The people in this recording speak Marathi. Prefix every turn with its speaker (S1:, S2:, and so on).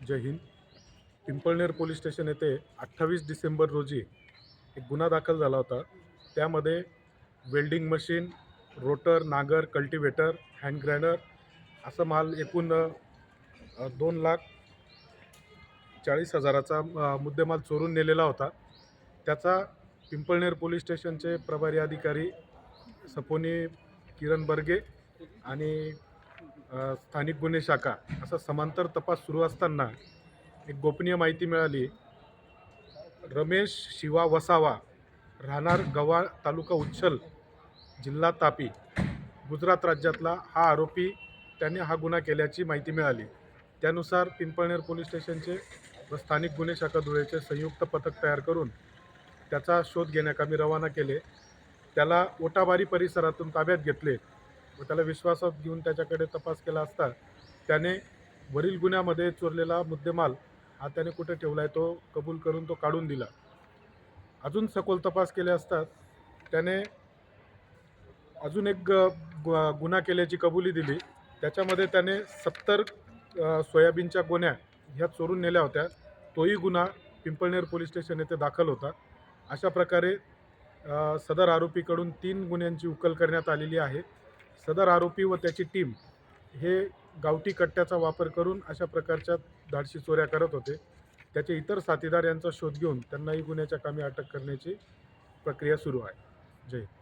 S1: जय हिंद. पिंपळनेर पोलीस स्टेशन येथे अठ्ठावीस डिसेंबर रोजी एक गुन्हा दाखल झाला होता. त्यामध्ये वेल्डिंग मशीन रोटर नांगर कल्टिवेटर हँड ग्राइंडर असं माल एकूण दोन लाख चाळीस हजाराचा मुद्देमाल चोरून नेलेला होता. त्याचा पिंपळनेर पोलीस स्टेशनचे प्रभारी अधिकारी सपोनी किरण बर्गे आणि स्थानिक गुन्हे शाखा असा समांतर तपास सुरू असताना एक गोपनीय माहिती मिळाली. रमेश शिवा वसावा राहणार गव्हाळ तालुका उच्छल जिल्हा तापी गुजरात राज्यातला हा आरोपी त्याने हा गुन्हा केल्याची माहिती मिळाली. त्यानुसार पिंपळनेर पोलीस स्टेशनचे व स्थानिक गुन्हे शाखा धुळेचे संयुक्त पथक तयार करून त्याचा शोध घेण्याकामी रवाना केले. त्याला ओटाबारी परिसरातून ताब्यात घेतले. व त्याला विश्वासात घेऊन त्याच्याकडे तपास केला असता त्याने वरील गुन्ह्यामध्ये चोरलेला मुद्देमाल हा त्याने कुठे ठेवला आहे तो कबूल करून तो काढून दिला. अजून सखोल तपास केले असतात त्याने अजून एक ग- गु- गुन्हा केल्याची कबुली दिली. त्याच्यामध्ये त्याने सत्तर सोयाबीनच्या गोण्या ह्या चोरून नेल्या होत्या. तोही गुन्हा पिंपळनेर पोलीस स्टेशन येथे दाखल होता. अशा प्रकारे सदर आरोपीकडून तीन गुन्ह्यांची उकल करण्यात आलेली आहे. सदर आरोपी व त्याची टीम हे गावठी कट्ट्याचा वापर करून अशा प्रकारच्या धाडशी चोऱ्या करत होते त्याचे इतर साथीदार यांचा शोध घेऊन त्यांनाही गुन्ह्याच्या कामी अटक करण्याची प्रक्रिया सुरू आहे जय हिंद.